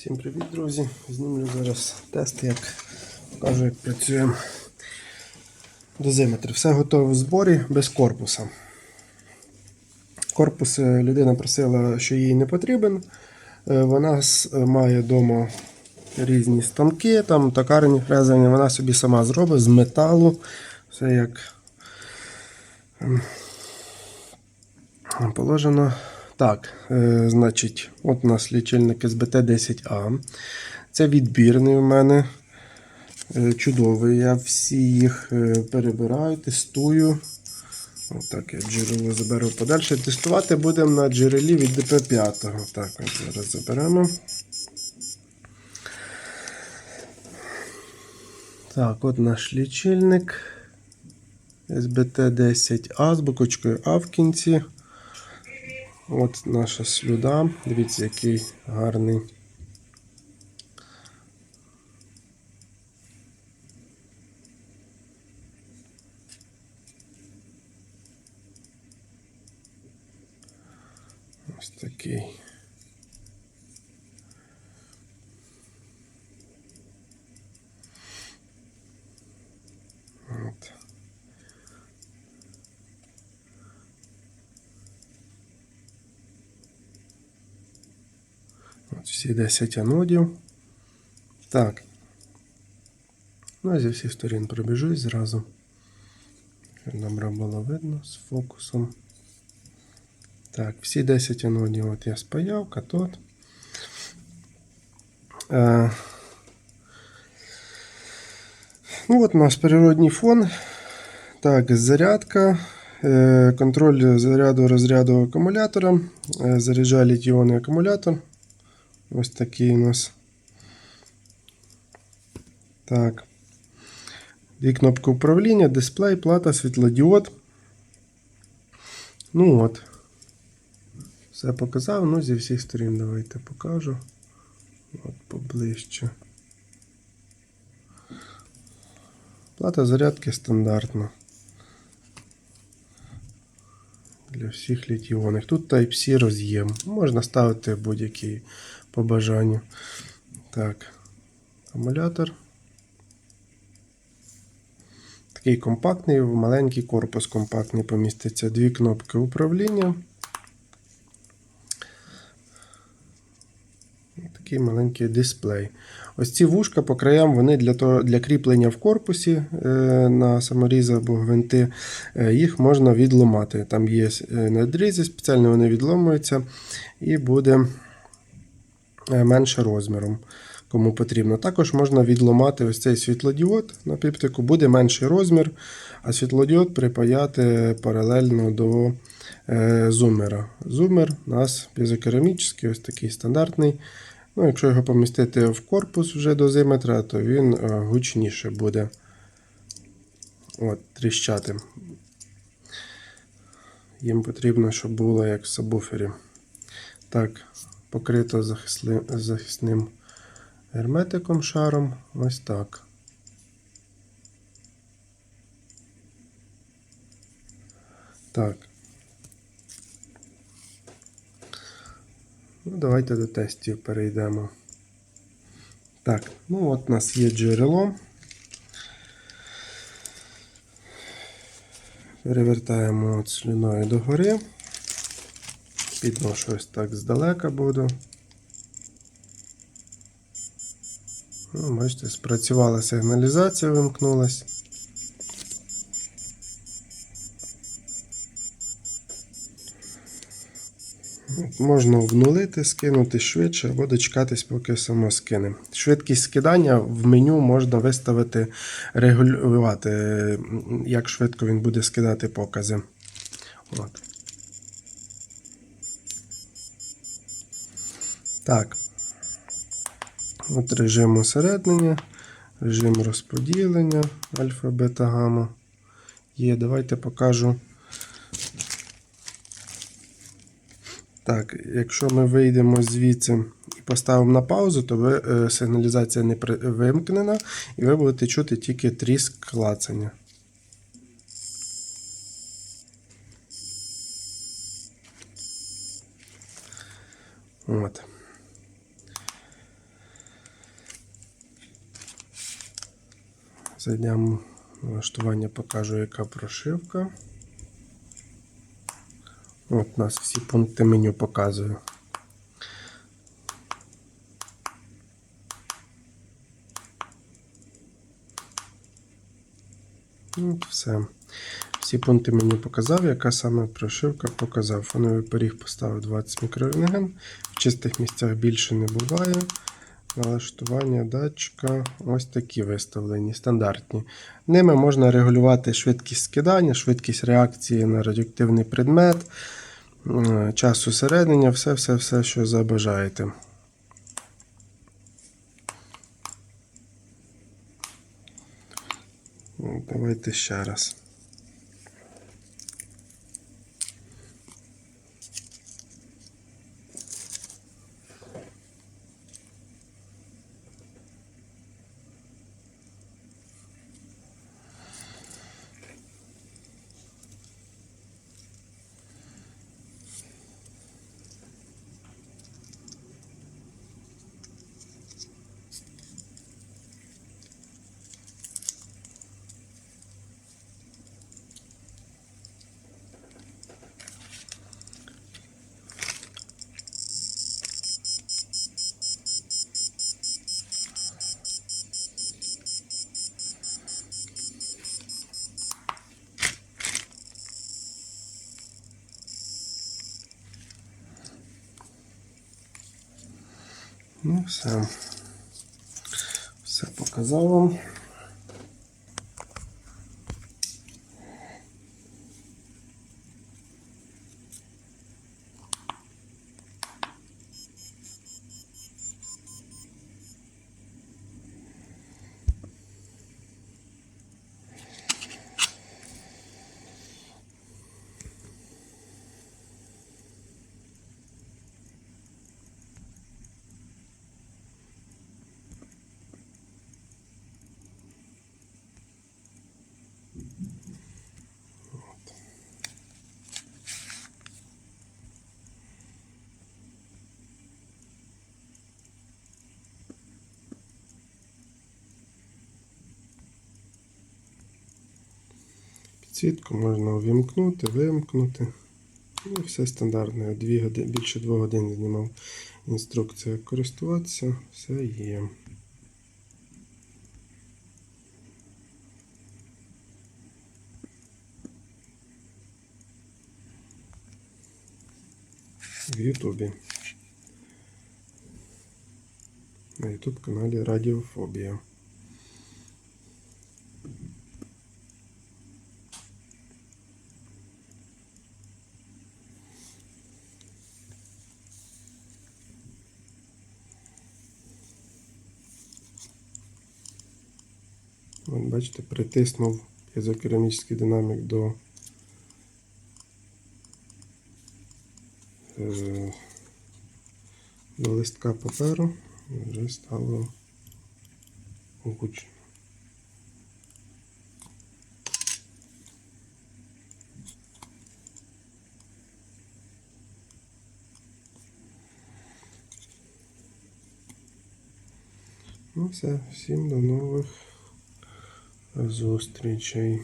Всім привіт, друзі! Знімлю зараз тест, як покажу, як працює дозиметр. Все готове в зборі без корпуса. Корпус е, людина просила, що їй не потрібен. Е, Вона має вдома різні станки, там токарні фрезерні, вона собі сама зробить з металу. Все як ем, положено. Так, е, значить, от у нас лічильник СБТ-10А. Це відбірний у мене. Е, чудовий. Я всі їх е, перебираю, тестую. Отак я джерело заберу подальше. Тестувати будемо на джерелі від ДП5. Так, ось зараз заберемо. Так, от наш лічильник. СБТ-10А з буквочкою А в кінці. От наша слюда. Дивіться, який гарний. Ось такий. всі 10 анодів. Так. Ну, а зі всіх сторін пробіжусь зразу. Щоб добре було видно з фокусом. Так, всі 10 анодів от я спаяв, катод. Е, ну, от у нас природній фон. Так, зарядка. Е, контроль заряду розряду акумулятора. Е, заряджає літіонний акумулятор. Ось такий у нас. Так. Дві кнопки управління, дисплей, плата, світлодіод. Ну от. Все показав, ну зі всіх сторін давайте покажу. От поближче. Плата зарядки стандартна. Для всіх літіонних. Тут Type-C роз'єм. Можна ставити будь-які побажання. Так, Амулятор. Такий компактний, маленький корпус компактний поміститься. Дві кнопки управління. І такий маленький дисплей. Ось ці вушка по краям вони для того, для кріплення в корпусі е, на саморізи або гвинти, е, їх можна відломати. Там є е, надрізи, спеціально вони відломуються і буде менше розміром, кому потрібно. Також можна відломати ось цей світлодіод на піптику, буде менший розмір, а світлодіод припаяти паралельно до зумера. Зумер у нас пізокерамічний, ось такий стандартний. Ну, якщо його помістити в корпус вже дозиметра, то він е, гучніше буде От, тріщати. Їм потрібно, щоб було як в сабвуфері. Так, покрито захисли- захисним герметиком шаром. Ось так. Так. Ну, давайте до тестів перейдемо. Так, ну от у нас є джерело. Перевертаємо от слюною догори. Підношу ось так здалека буду. Ну, бачите, спрацювала сигналізація, вимкнулась. Можна обнулити, скинути швидше або дочекатись, поки само скине. Швидкість скидання в меню можна виставити, регулювати, як швидко він буде скидати покази. От. Так. От режим усереднення, режим розподілення, альфа, бета, гамма. Є, давайте покажу. Так, якщо ми вийдемо звідси і поставимо на паузу, то ви, е, сигналізація не при, вимкнена, і ви будете чути тільки тріск клацання. От. Зайдемо налаштування, покажу, яка прошивка. От у нас всі пункти меню показую. От все. Всі пункти мені показав, яка саме прошивка показав. Фоновий поріг поставив 20 мікрорентген. В чистих місцях більше не буває. Налаштування датчика ось такі виставлені, стандартні. Ними можна регулювати швидкість скидання, швидкість реакції на радіоактивний предмет, час усереднення, все-все-все, що забажаєте. Давайте ще раз. Ну, все. Все показав вам. Підсвітку можна увімкнути, вимкнути. Ну, все стандартне. Дві години, більше 2 годин знімав інструкція як користуватися, все є. В Ютубі. На Ютуб каналі Радіофобія. Бачите, притиснув п'єзокерамічний динамік до е, до листка паперу вже стало гучно. Ну все, всім до нових зустрічей.